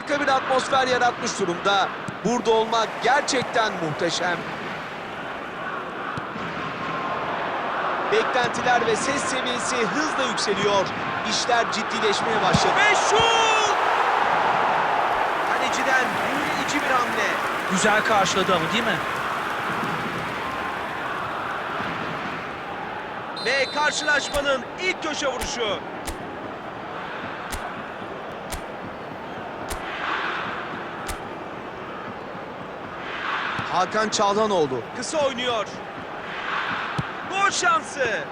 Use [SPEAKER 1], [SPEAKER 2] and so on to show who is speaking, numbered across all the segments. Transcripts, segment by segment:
[SPEAKER 1] Harika bir atmosfer yaratmış durumda. Burada olmak gerçekten muhteşem. Beklentiler ve ses seviyesi hızla yükseliyor. İşler ciddileşmeye başladı. Ve şut! Kaleciden büyüleyici bir hamle.
[SPEAKER 2] Güzel karşıladı ama değil mi?
[SPEAKER 1] Ve karşılaşmanın ilk köşe vuruşu. Hakan Çağlanoğlu kısa oynuyor. Gol şansı.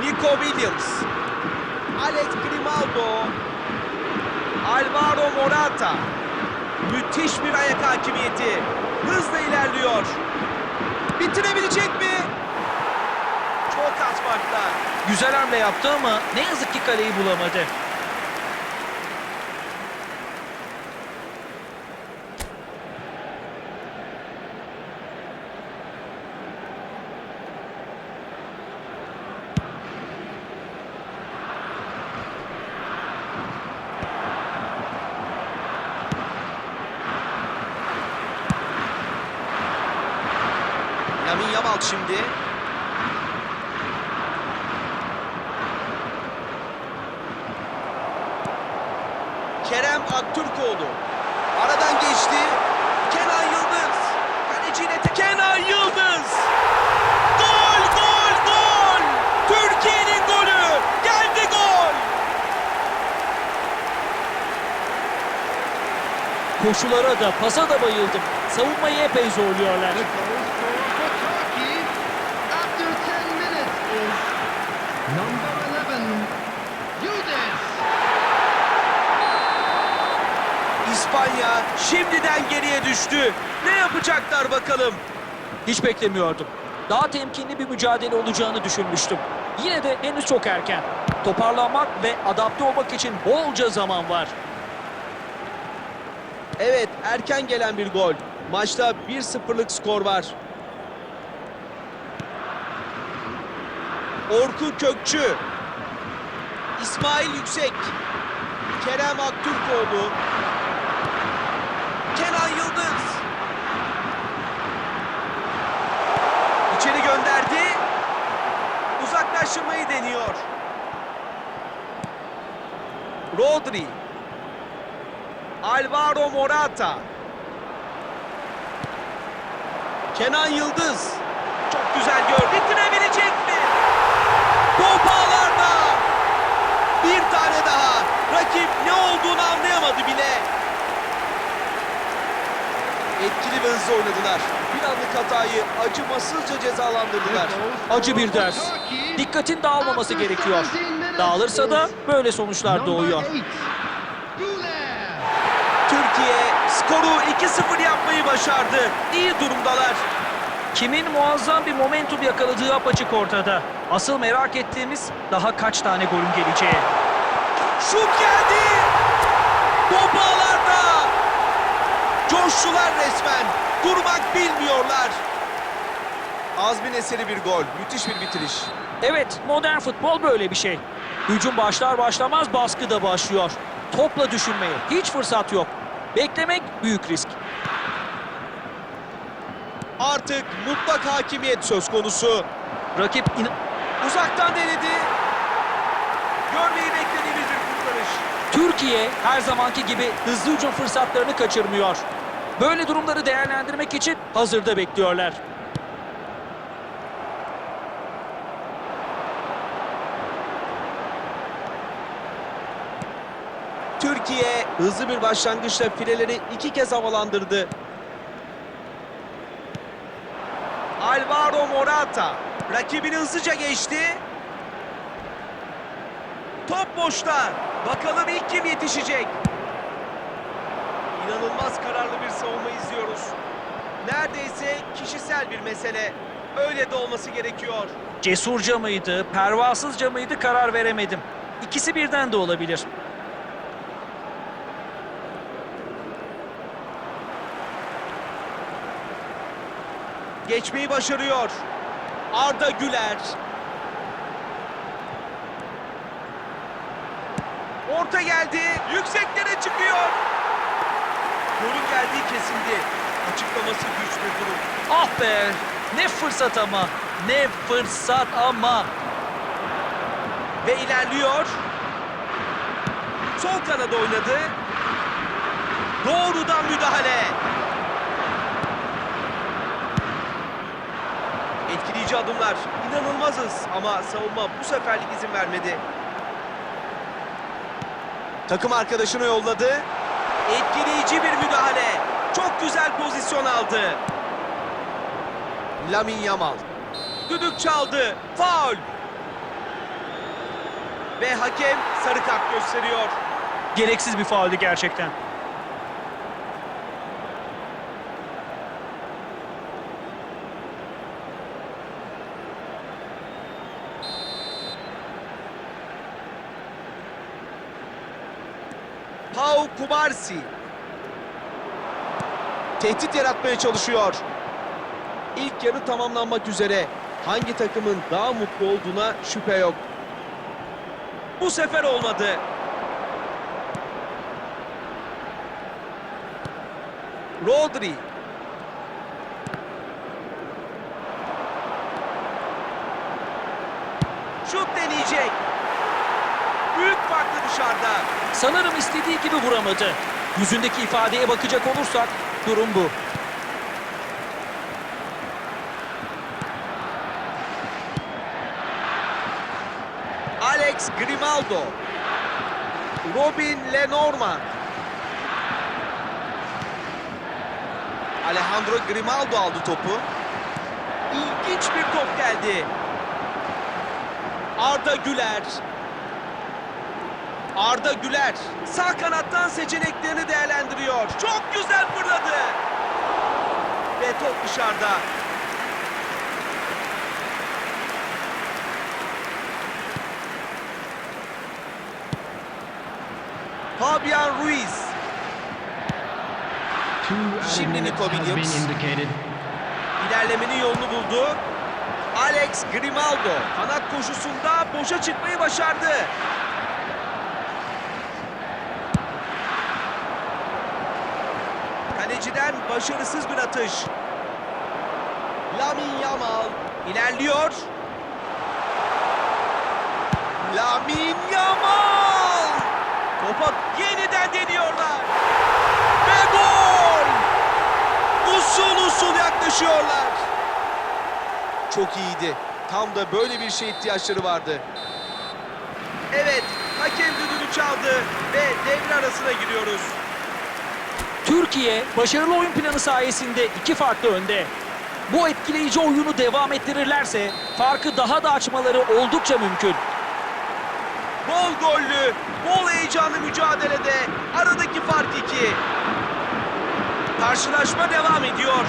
[SPEAKER 1] Nico Williams. Alex Grimaldo. Alvaro Morata. Müthiş bir ayak hakimiyeti. Hızla ilerliyor. Bitirebilecek mi? Çok az.
[SPEAKER 2] Güzel hamle yaptı ama ne yazık ki kaleyi bulamadı.
[SPEAKER 1] Lamin Yamal şimdi. Kerem Aktürkoğlu. Aradan geçti. Kenan Yıldız. Kaleciyle te- Kenan Yıldız. Gol, gol, gol. Türkiye'nin golü. Geldi gol.
[SPEAKER 2] Koşulara da pasa da bayıldım. Savunmayı epey zorluyorlar.
[SPEAKER 3] The goal scorer for Turkey after 10 minutes is number 11, Yildiz.
[SPEAKER 1] İspanya şimdiden geriye düştü. Ne yapacaklar bakalım.
[SPEAKER 2] Hiç beklemiyordum. Daha temkinli bir mücadele olacağını düşünmüştüm. Yine de henüz çok erken. Toparlanmak ve adapte olmak için bolca zaman var.
[SPEAKER 1] Evet erken gelen bir gol. Maçta 1-0'lık skor var. Orkun Kökçü. İsmail Yüksek. Kerem Aktürkoğlu. Kenan Yıldız. İçeri gönderdi. Uzaklaştırmayı deniyor. Rodri. Alvaro Morata. Kenan Yıldız. Çok güzel gör. Bitirebilecek mi? Top ağlarda. Bir tane daha. Rakip ne olduğunu anlayamadı bile. Etkili ve hızlı oynadılar. Bir anlık hatayı acımasızca cezalandırdılar.
[SPEAKER 2] Acı bir ders. Dikkatin dağılmaması gerekiyor. Dağılırsa da böyle sonuçlar doğuyor.
[SPEAKER 3] Number 8, Güler.
[SPEAKER 1] Türkiye skoru 2-0 yapmayı başardı. İyi durumdalar.
[SPEAKER 2] Kimin muazzam bir momentum yakaladığı apaçık ortada. Asıl merak ettiğimiz daha kaç tane golün geleceği.
[SPEAKER 1] Şut geldi. Top ağlarda. Coştular resmen. Durmak bilmiyorlar. Azmin eseri bir gol. Müthiş bir bitiriş.
[SPEAKER 2] Evet, modern futbol böyle bir şey. Hücum başlar başlamaz baskı da başlıyor. Topla düşünmeye hiç fırsat yok. Beklemek büyük risk.
[SPEAKER 1] Artık mutlak hakimiyet söz konusu.
[SPEAKER 2] Rakip in-
[SPEAKER 1] Uzaktan denedi. Görmeyi beklediğimiz bir kurtarış.
[SPEAKER 2] Türkiye her zamanki gibi hızlı hücum fırsatlarını kaçırmıyor. Böyle durumları değerlendirmek için hazırda bekliyorlar.
[SPEAKER 1] Türkiye hızlı bir başlangıçla fileleri iki kez havalandırdı. Alvaro Morata rakibini hızlıca geçti. Top boşta. Bakalım ilk kim yetişecek? İnanılmaz kararlı bir savunma izliyoruz. Neredeyse kişisel bir mesele. Öyle de olması gerekiyor.
[SPEAKER 2] Cesurca mıydı, pervasızca mıydı karar veremedim. İkisi birden de olabilir.
[SPEAKER 1] Geçmeyi başarıyor. Arda Güler. Orta geldi. Yükseklere çıkıyor. Golün geldiği kesildi. Açıklaması güç bir durum.
[SPEAKER 2] Ah be! Ne fırsat ama! Ne fırsat ama!
[SPEAKER 1] Ve ilerliyor. Sol kanada oynadı. Doğrudan müdahale. Etkileyici adımlar. İnanılmazız ama savunma bu seferlik izin vermedi. Takım arkadaşını yolladı. Etkileyici bir müdahale. Çok güzel pozisyon aldı. Lamin Yamal. Düdük çaldı. Faul. Ve hakem sarı kart gösteriyor.
[SPEAKER 2] Gereksiz bir fauldü gerçekten.
[SPEAKER 1] Pau Kubarsi. Tehdit yaratmaya çalışıyor. İlk yarı tamamlanmak üzere. Hangi takımın daha mutlu olduğuna şüphe yok. Bu sefer olmadı. Rodri. Şut deneyecek. Büyük farklı dışarıda.
[SPEAKER 2] Sanırım istediği gibi vuramadı. Yüzündeki ifadeye bakacak olursak durum bu.
[SPEAKER 1] Alex Grimaldo. Robin Lenormand. Alejandro Grimaldo aldı topu. İlginç bir top geldi. Arda Güler. Arda Güler sağ kanattan seçeneklerini değerlendiriyor. Çok güzel fırladı. Ve top dışarıda. Fabian Ruiz. Şimdi Nico Williams. İlerlemenin yolunu buldu. Alex Grimaldo kanat koşusunda boşa çıkmayı başardı. Kaleciden başarısız bir atış. Lamin Yamal ilerliyor. Lamin Yamal! Topa yeniden deniyorlar. Ve gol! Usul usul yaklaşıyorlar. Çok iyiydi. Tam da böyle bir şeye ihtiyaçları vardı. Evet, hakem düdüğünü çaldı ve devre arasına giriyoruz.
[SPEAKER 2] Türkiye başarılı oyun planı sayesinde iki farklı önde. Bu etkileyici oyunu devam ettirirlerse farkı daha da açmaları oldukça mümkün.
[SPEAKER 1] Bol gollü, bol heyecanlı mücadelede aradaki fark iki. Karşılaşma devam ediyor.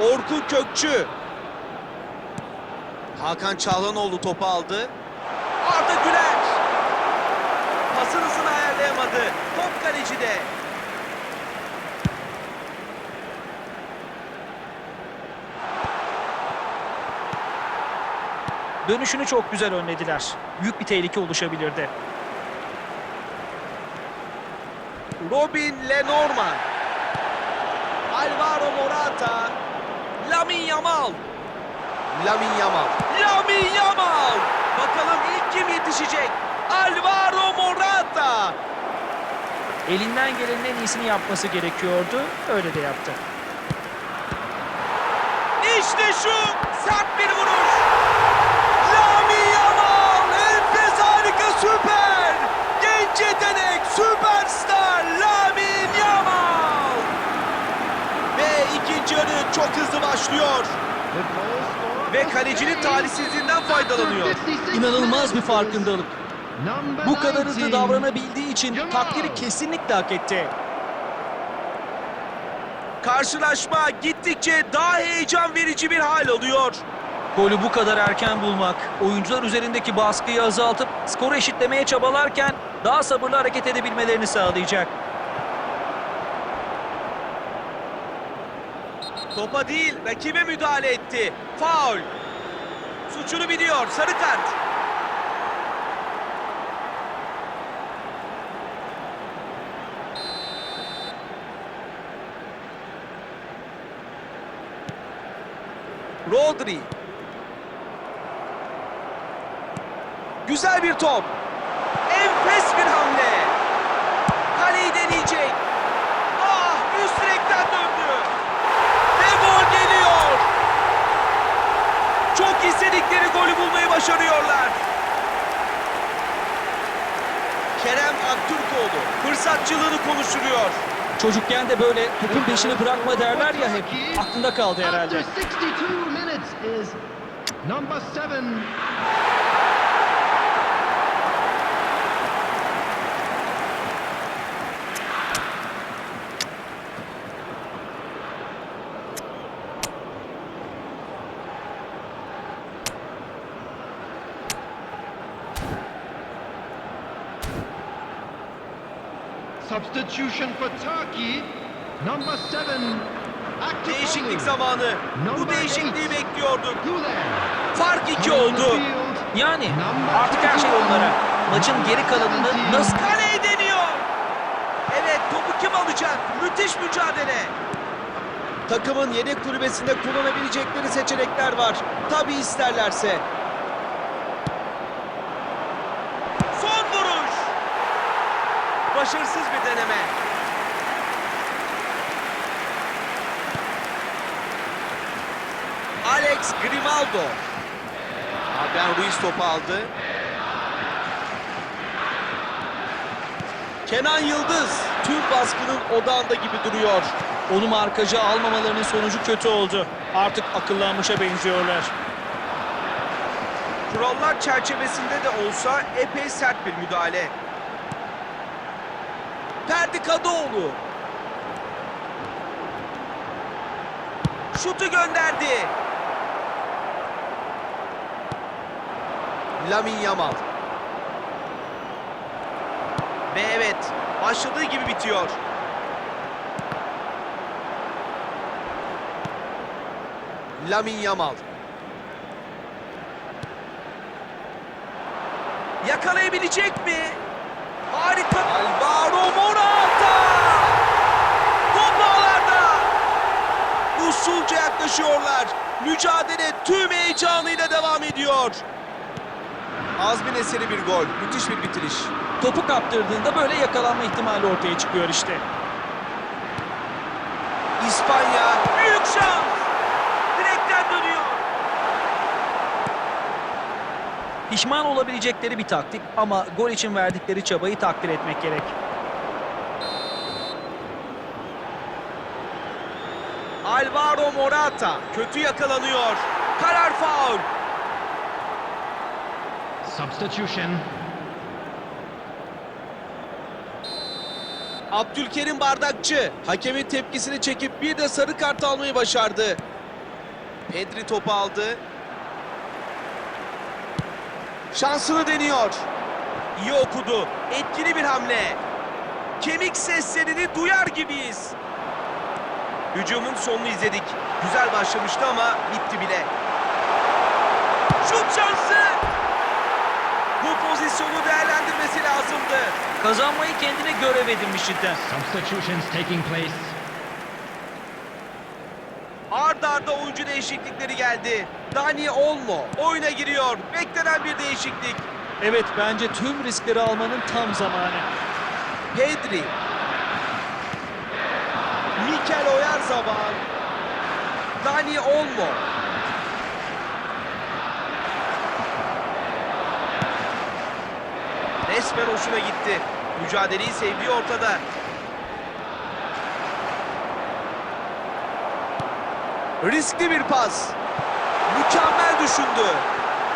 [SPEAKER 1] Orkun Kökçü. Hakan Çağlanoğlu topu aldı. Arda Güler. Pasın hızını ayarlayamadı. Top kalecide.
[SPEAKER 2] Dönüşünü çok güzel önlediler. Büyük bir tehlike oluşabilirdi.
[SPEAKER 1] Robin Lenormand. Alvaro Morata. Lamin Yamal. Lamin Yamal. Lamin Yamal. Bakalım ilk kim yetişecek? Alvaro Morata.
[SPEAKER 2] Elinden gelenin en iyisini yapması gerekiyordu. Öyle de yaptı.
[SPEAKER 1] İşte şu sert bir vuruş. Lamin Yamal enfes harika süper. Genç yetenek süperstar Lamin Yamal. Ve ikinci başlıyor. Ve kalecinin talihsizliğinden faydalanıyor.
[SPEAKER 3] after 56
[SPEAKER 2] İnanılmaz bir farkındalık. Bu kadar hızlı
[SPEAKER 3] 19.
[SPEAKER 2] davranabildiği için takdiri kesinlikle hak etti.
[SPEAKER 1] Karşılaşma gittikçe daha heyecan verici bir hal alıyor.
[SPEAKER 2] Golü bu kadar erken bulmak, oyuncular üzerindeki baskıyı azaltıp skoru eşitlemeye çabalarken daha sabırlı hareket edebilmelerini sağlayacak.
[SPEAKER 1] Topa değil, rakibe müdahale etti. Faul. Suçunu biliyor, sarı kart. Rodri. Güzel bir top. Enfes bir hamle. Kaleyi deneyecek. Ah, üst direkten döndü. Ve gol geliyor. Çok istedikleri golü bulmayı başarıyorlar. Kerem Aktürkoğlu fırsatçılığını konuşturuyor.
[SPEAKER 2] Çocukken de böyle topun peşini bırakma derler ya hep. Aklında kaldı herhalde.
[SPEAKER 3] Substitution for Turkey, number seven.
[SPEAKER 1] Değişiklik zamanı. Bu değişikliği bekliyorduk. Fark iki oldu.
[SPEAKER 2] Yani artık her şey onlara. Maçın geri kalanını nasıl...
[SPEAKER 1] Kaleyi deniyor. Evet topu kim alacak? Müthiş mücadele. Takımın yedek kulübesinde kullanabilecekleri seçenekler var. Tabi isterlerse. Son vuruş. Başarısız bir deneme. Alex Grimaldo. Fabian Ruiz topu aldı. Kenan Yıldız tüm baskının odağında gibi duruyor.
[SPEAKER 2] Onu markacı almamalarının sonucu kötü oldu. Artık akıllanmışa benziyorlar.
[SPEAKER 1] Kurallar çerçevesinde de olsa epey sert bir müdahale. Ferdi Kadıoğlu. Şutu gönderdi. Lamin Yamal. Ve evet, başladığı gibi bitiyor. Lamin Yamal. Yakalayabilecek mi? Harika. Alvaro Morata. Top ağlarda. Usulca yaklaşıyorlar. Mücadele tüm heyecanıyla devam ediyor. Azmin eseri bir gol. Müthiş bir bitiriş.
[SPEAKER 2] Topu kaptırdığında böyle yakalanma ihtimali ortaya çıkıyor işte.
[SPEAKER 1] İspanya büyük şans. Direkten dönüyor.
[SPEAKER 2] Pişman olabilecekleri bir taktik ama gol için verdikleri çabayı takdir etmek gerek.
[SPEAKER 1] Alvaro Morata kötü yakalanıyor. Karar faul.
[SPEAKER 3] Substitution.
[SPEAKER 1] Abdülkerim Bardakçı hakemin tepkisini çekip bir de sarı kart almayı başardı. Pedri topu aldı. Şansını deniyor. İyi okudu. Etkili bir hamle. Kemik seslerini duyar gibiyiz. Hücumun sonunu izledik. Güzel başlamıştı ama bitti bile. Şut şansı. Bu pozisyonu değerlendirmesi lazımdı.
[SPEAKER 2] Kazanmayı kendine görev edinmiş cidden.
[SPEAKER 3] Substitutions taking place.
[SPEAKER 1] Ard arda oyuncu değişiklikleri geldi. Dani Olmo oyuna giriyor. Beklenen bir değişiklik.
[SPEAKER 2] Evet bence tüm riskleri almanın tam zamanı.
[SPEAKER 1] Pedri. Mikel Oyarzabal. Dani Olmo. Resmen hoşuna gitti. Mücadeleyi sevdiği ortada. Riskli bir pas. Mükemmel düşündü.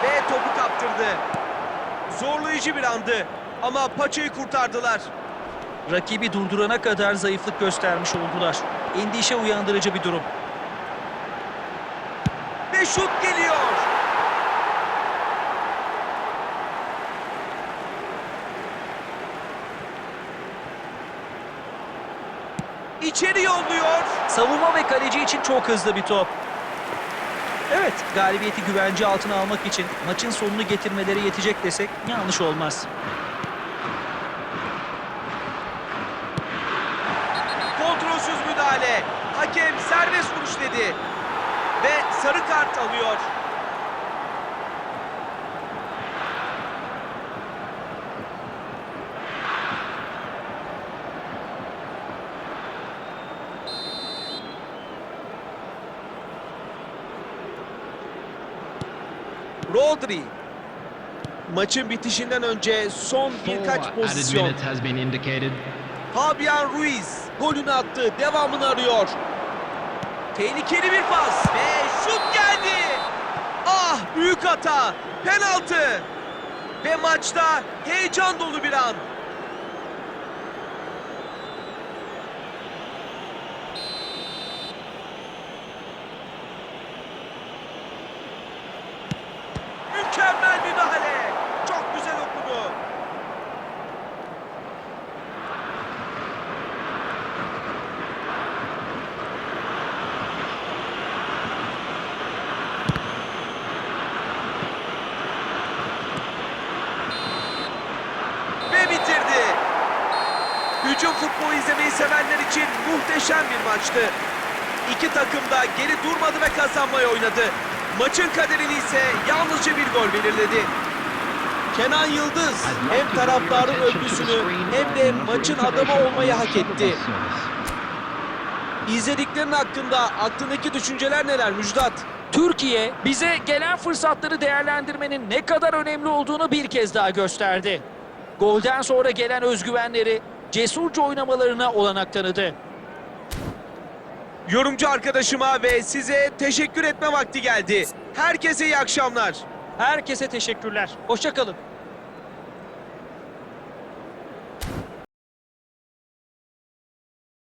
[SPEAKER 1] Ve topu kaptırdı. Zorlayıcı bir andı. Ama paçayı kurtardılar.
[SPEAKER 2] Rakibi durdurana kadar zayıflık göstermiş oldular. Endişe uyandırıcı bir durum.
[SPEAKER 1] Ve şut geliyor. İçeri yolluyor.
[SPEAKER 2] Savunma ve kaleci için çok hızlı bir top. Evet, galibiyeti güvence altına almak için maçın sonunu getirmeleri yetecek desek yanlış olmaz.
[SPEAKER 1] Kontrolsüz müdahale. Hakem dedi. Ve sarı kart alıyor. Rodri. Maçın bitişinden önce son birkaç pozisyon. Fabian Ruiz golünü attı. Devamını arıyor. Tehlikeli bir pas ve şut geldi. Ah büyük hata. Penaltı. Ve maçta heyecan dolu bir an. Mükemmel müdahale. Çok güzel okudu. ve bitirdi. Hücum futbolu izlemeyi sevenler için muhteşem bir maçtı. İki takım da geri durmadı ve kazanmayı oynadı. Maçın kaderini ise yalnızca bir gol belirledi. Kenan Yıldız hem taraftarın övgüsünü hem de maçın adamı olmayı hak etti. İzlediklerin hakkında aklındaki düşünceler neler Müjdat?
[SPEAKER 2] Türkiye bize gelen fırsatları değerlendirmenin ne kadar önemli olduğunu bir kez daha gösterdi. Golden sonra gelen özgüvenleri cesurca oynamalarına olanak tanıdı.
[SPEAKER 1] Yorumcu arkadaşıma ve size teşekkür etme vakti geldi. Herkese iyi akşamlar.
[SPEAKER 2] Herkese teşekkürler. Hoşçakalın.